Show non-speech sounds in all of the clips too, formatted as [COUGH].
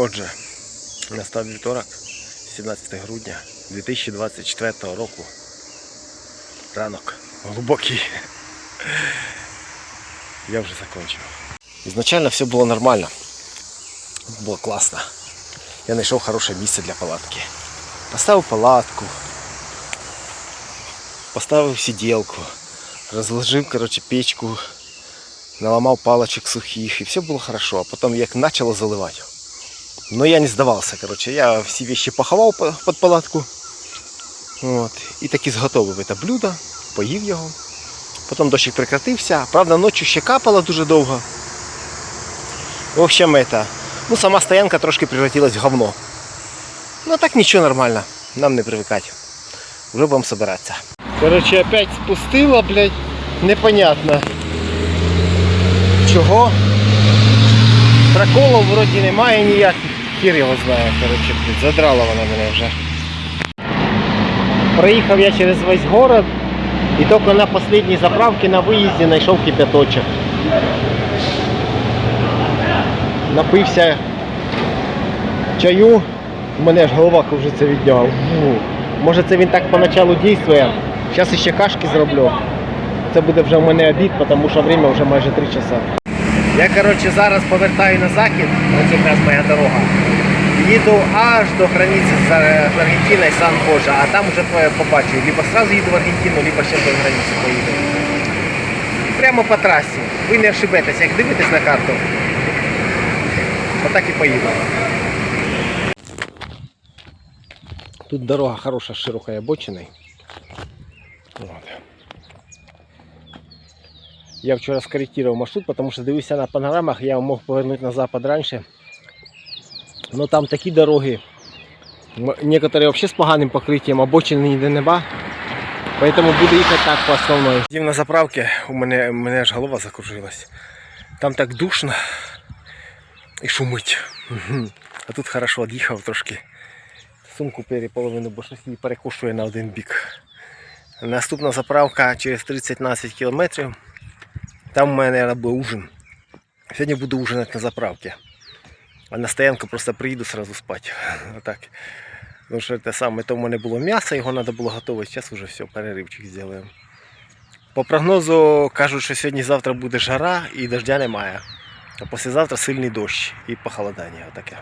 Отже, настав вівторок, 17 грудня 2024 року. Ранок глибокий. Я вже закончив. Ізначально все було нормально. Було класно. Я знайшов хороше місце для палатки. Поставив палатку, поставив сиділку, розложив короче, печку, наламав палочек сухих, і все було хорошо. А потім як почало заливати. Но я не сдавался, короче. Я все вещи поховал под палатку. От. І таки зготовив це блюдо, поїв його. Потім дощик прекратився. Правда, ночі ще капало дуже довго. В общем, это, ну, сама стоянка трошки превратилась в говно. Ну так нічого нормально, нам не привикати. Вже будемо собиратися. Короче, опять спустила, блядь, непонятно. Чого? Проколів вроді немає ніяких. Хір його знає, коротше, задрала вона мене вже. Проїхав я через весь город і тільки на останній заправці на виїзді знайшов кипяточок. Напився чаю, у мене аж голова кружиться від нього. Може це він так поначалу дійствує. Зараз ще кашки зроблю. Це буде вже в мене обід, тому що время вже майже 3 часа. Я коротше зараз повертаю на захід, ось якраз моя дорога. Їду аж до границі з Ар- з Аргентиною сан Божа, а там вже по- побачу. Либо сразу їду в Аргентину, либо ще до границі поїду. Прямо по трасі. Ви не ошибетесь, як дивитесь на карту. Отак і поїду. Тут дорога хороша, з широкою обочиною. Я вчора скорректировал маршрут, потому что дивився на панорамах, я мог повернути на запад раніше. Но там такі дороги, некоторые вообще з поганим покриттям, обочини ніде нема. Поэтому буду їхати так по основної. Їм на заправки, у мене, у мене аж голова закружилась. Там так душно і шумить. А тут хорошо від'їхав трошки. Сумку переполовину, бо щось перекушує на один бік. Наступна заправка через 30-15 кілометрів. Там у мене буде ужин. Сьогодні буду ужинати на заправці. А на стоянку просто приїду сразу спати. [LAUGHS] Отак. Тому що те саме, то в мене було м'ясо, його треба було готувати. Зараз вже все, переривчик зробимо. По прогнозу кажуть, що сьогодні-завтра буде жара і дождя немає. А післязавтра сильний дощ і похолодання. Отаке.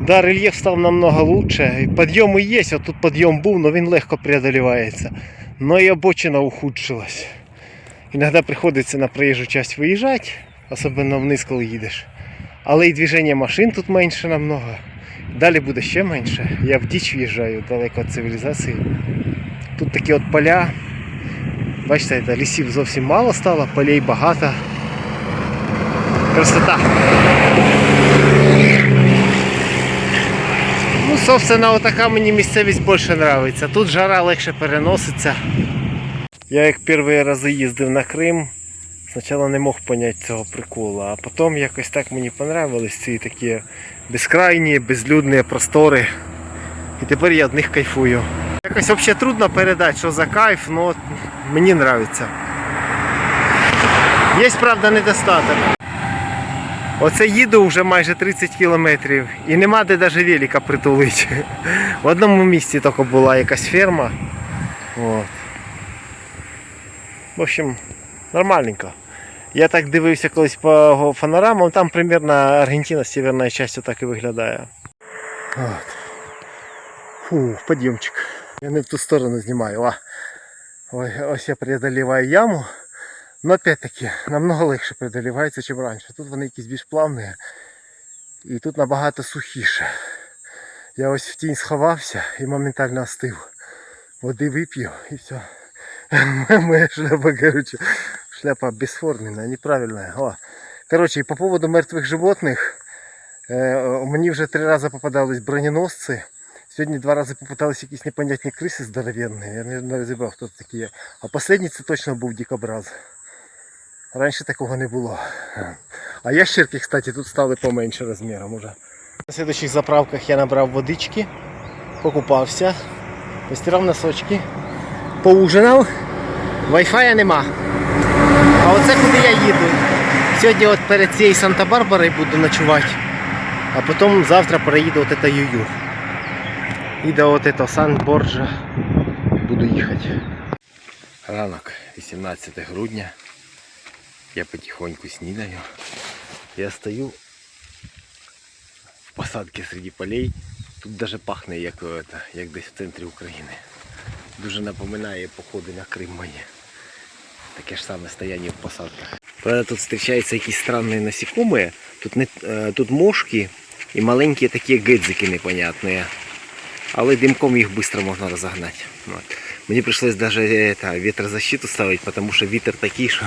Да, рельєф став намного лучше. Підйоми є, от тут підйом був, але він легко преодолівається. Но і обочина ухудшилась. Іноді приходиться на проїжджу часть виїжджати, особливо вниз, коли їдеш. Але і движення машин тут менше намного. Далі буде ще менше. Я в діч в'їжджаю далеко від цивілізації. Тут такі от поля. Бачите, лісів зовсім мало стало, полей багато. Красота. Ну, собственно, отака мені місцевість більше подобається. Тут жара легше переноситься. Я як перші рази їздив на Крим, спочатку не мог поняти цього приколу, а потім якось так мені понравились ці такі безкрайні, безлюдні простори. І тепер я від них кайфую. Якось взагалі трудно передати, що за кайф, але мені подобається. Є, правда, недостаток. Оце їду вже майже 30 кілометрів і нема де навіть велика притулити. В одному місці тільки була якась ферма. От. В общем, нормальненько. Я так дивився колись по панорамам, там примерно Аргентина, северна частина так і виглядає. От. Фу, підйомчик. Я не в ту сторону знімаю. А. Ой, ось я преодолеваю яму. Но опять-таки намного легше преодолівається, ніж раніше. Тут вони якісь більш плавні. І тут набагато сухіше. Я ось в тінь сховався і моментально остив. Води вип'ю і все. Моя шляпа, короче, шляпа бесформенная, неправильная. О. Короче, и по поводу мертвых животных, э, мені вже три рази попадались броненосці. Сьогодні два рази попадались якісь непонятні криси здоровенні. Я не, не розібрав, хто це такі є. А останній це точно був дикобраз. Раніше такого не було. А ящерки, кстати, тут стали поменше розміром уже. На слідчих заправках я набрав водички, покупався, постирав носочки, поужинав. Wi-Fi нема. А оце куди я їду. Сьогодні от перед цією Санта-Барбарою буду ночувати. А потім завтра проїду от это Юю. І до от этого Сан-Борджа буду їхати. Ранок, 18 грудня. Я потихоньку снідаю. Я стою в посадці серед полей. Тут даже пахне як, это, як десь в центрі України. Дуже напоминає походи на Крим мої. Таке ж саме стояние в посадках. Правда, тут зустрічаються якісь странні насекомые. Тут, не, е, тут мошки і маленькі такі гидзики непонятні. Але димком їх швидко можна розогнати. От. Мені прийшлось навіть вітрозащиту ставити, тому що вітер такий, що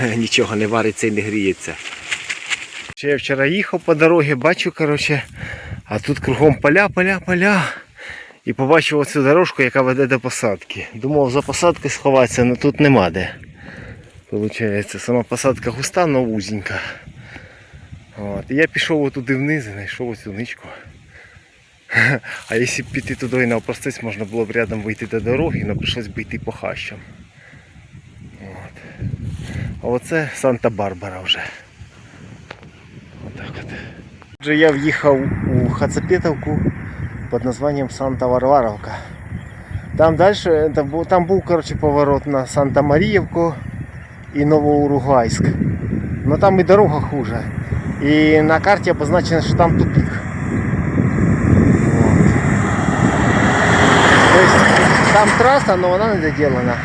[LAUGHS] нічого не вариться і не гріється. Ще я вчора їхав по дорозі, бачу, коротше, а тут кругом поля, поля, поля. І побачив оцю дорожку, яка веде до посадки. Думав за посадки сховатися, але тут нема де. Получається, сама посадка густа, але вузенька. От. І я пішов отуди вниз і знайшов оцю ничку. А якщо б піти туди і навпростець, можна було б рядом вийти до дороги, але прийшлось би йти по хащам. От. А оце Санта-Барбара вже. Отак от. Отже, я в'їхав у Хацапетовку під названням Санта-Варваровка. Там дальше, там був, там був короче, поворот на Санта-Маріївку і Новоуругайськ. Но там і дорога хуже. І на карті обозначено, що там тупик. Вот. То есть там траса, но вона не доділена.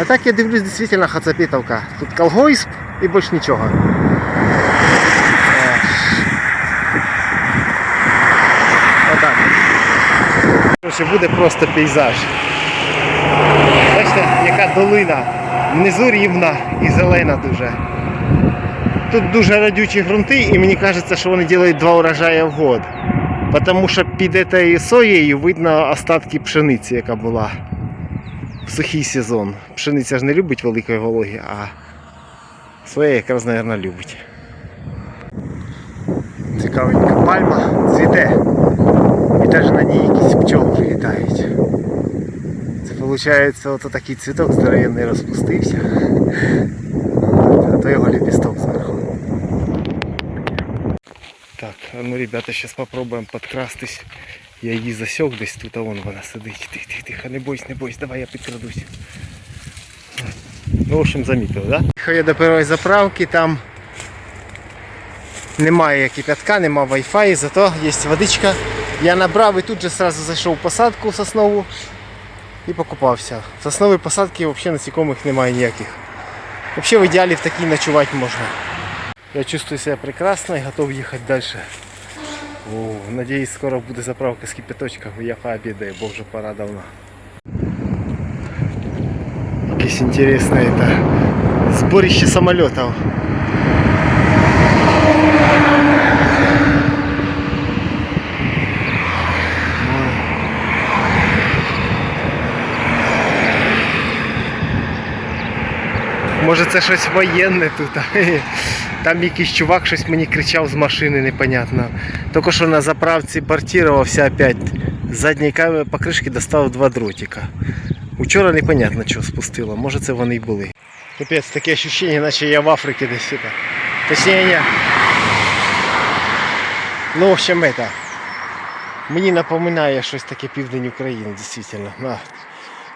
А так я дивлюсь дійсно Хацапетовка. Тут колгосп і більш нічого. Отак. Буде просто пейзаж. Бачите, яка долина. Внизу рівна і зелена дуже. Тут дуже радючі ґрунти і мені кажеться, що вони роблять два урожаї в год. Тому що під соєю видно остатки пшениці, яка була в сухий сезон. Пшениця ж не любить великої вологи, а соя якраз, мабуть, любить. Цікавенька пальма цвіте. І навіть на ній якісь пчоли літають. Це виходить, ото такий цвіток здоровенний розпустився. А то його ліпісток зверху. Так, а ну ребята, зараз спробуємо підкрастись. Я її засек десь тут, а вон вона сидить. Тихо, тихо, тихо, не бойся, не бойся, давай я підкрадусь. Ну, в общем, замітив, да? Я до першої заправки, там немає кипятка, нема Wi-Fi, зато є водичка. Я набрав і тут же сразу зайшов в посадку соснову і покупався. В сосновій посадці взагалі насекомих немає ніяких. Взагалі в ідеалі в такій ночувати можна. Я чувствую себя прекрасно и готов ехать дальше. О, надеюсь, скоро буде заправка з кипяточком, і я пообідаю, бо вже пора давно. Якесь інтересне это зборище самолетов. Може це щось воєнне тут. Там якийсь чувак щось мені кричав з машини непонятно. Тільки що на заправці бортувався опять. З задньої камери покришки достав два дротика. Учора непонятно що спустило. Може це вони й були. Капець, таке ощущення, наче я в Африці десь. это. Точніше, ні. Ну, в общем, это. Мені напоминає щось таке південь України, дійсно.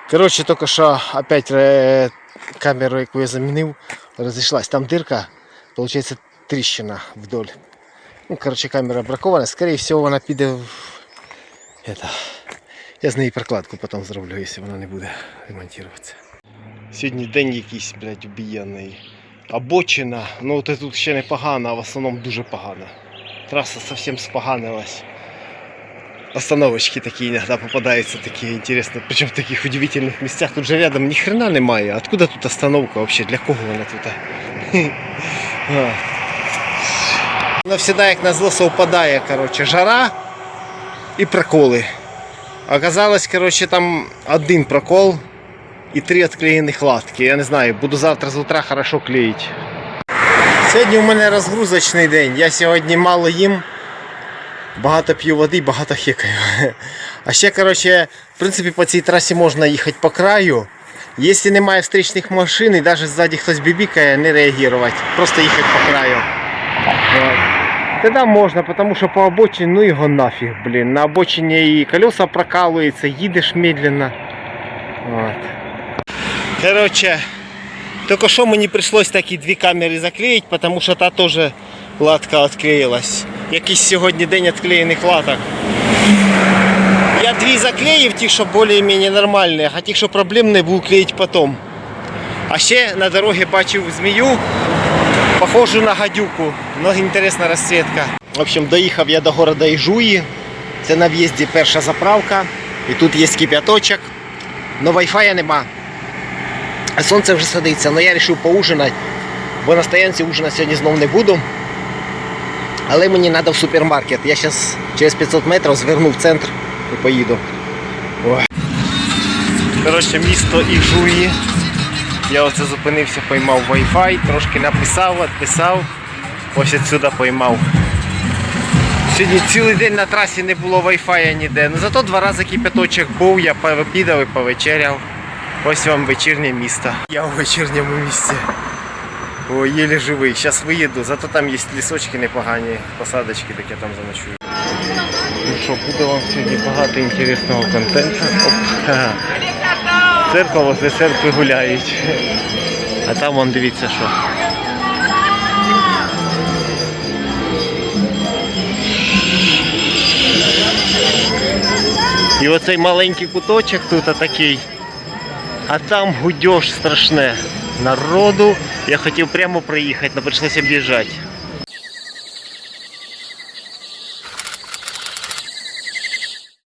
Коротше, тільки що опять е, камеру, яку я замінив, розійшлась. Там дирка, виходить тріщина вдоль. Ну, коротше, камера бракована, скоріше всього вона піде в... Это... Я з неї прокладку потім зроблю, якщо вона не буде ремонтуватися. Сьогодні день якийсь, блядь, убіяний. Обочина, ну от тут ще не погано, а в основному дуже погано. Траса зовсім споганилась. Остановочки такие иногда попадаются, такие интересные, причем в таких удивительных местах. Тут же рядом ни хрена немає. Откуда тут остановка вообще? Для кого вона тут? Вона [LAUGHS] всегда, як на зло, совпадає, короче, жара і проколи. Оказалось, короче, там один прокол і три відклеєних латки. Я не знаю, буду завтра з утра хорошо клеїти. Сьогодні у мене розгрузочний день. Я сьогодні мало їм. Багато п'ю води, багато хекаю. [LAUGHS] А ще, коротше, в принципі, по цій трасі можна їхати по краю. Якщо немає встречних машин і навіть ззаді хтось бібікає, не реагувати. Просто їхати по краю. От. Тогда можно, потому что по обочине, ну его нафиг, блин. На обочине и колеса прокалываются, едешь медленно. Вот. Короче, только что мне пришлось такі дві камери заклеїти, потому що та теж латка відклеїлась. Якийсь сьогодні день відклеєних латок. Я дві заклеїв, ті, що більш-менш нормальні, а ті, що проблемні, буду клеїти потім. А ще на дорогі бачив змію, похожу на гадюку. Ну, інтересна розцвітка. В общем, доїхав я до города Іжуї. Це на в'їзді перша заправка. І тут є кип'яточок. Но Wi-Fi нема. А сонце вже садиться, але я вирішив поужинати, бо на стоянці ужинати сьогодні знов не буду. Але мені треба в супермаркет. Я зараз через 500 метрів зверну в центр і поїду. Коротше, місто Іжуї. Я оце зупинився, поймав Wi-Fi, трошки написав, відписав. Ось відсюди поймав. Сьогодні цілий день на трасі не було Wi-Fi ніде. Ну зато два рази кипяточок був, я пообідав і повечеряв. Ось вам вечірнє місто. Я у вечірньому місці. О, єлі живий. Зараз виїду, зато там є лісочки непогані, посадочки, так я там заночую. Ну що, буде вам сьогодні багато інтересного контенту. [LAUGHS] Церква возле церкви гуляють. А там вон дивіться що. І оцей маленький куточок тут такий. А там гудьош страшне. Народу. Я хотів прямо проїхати, але прийшлося об'їжджати.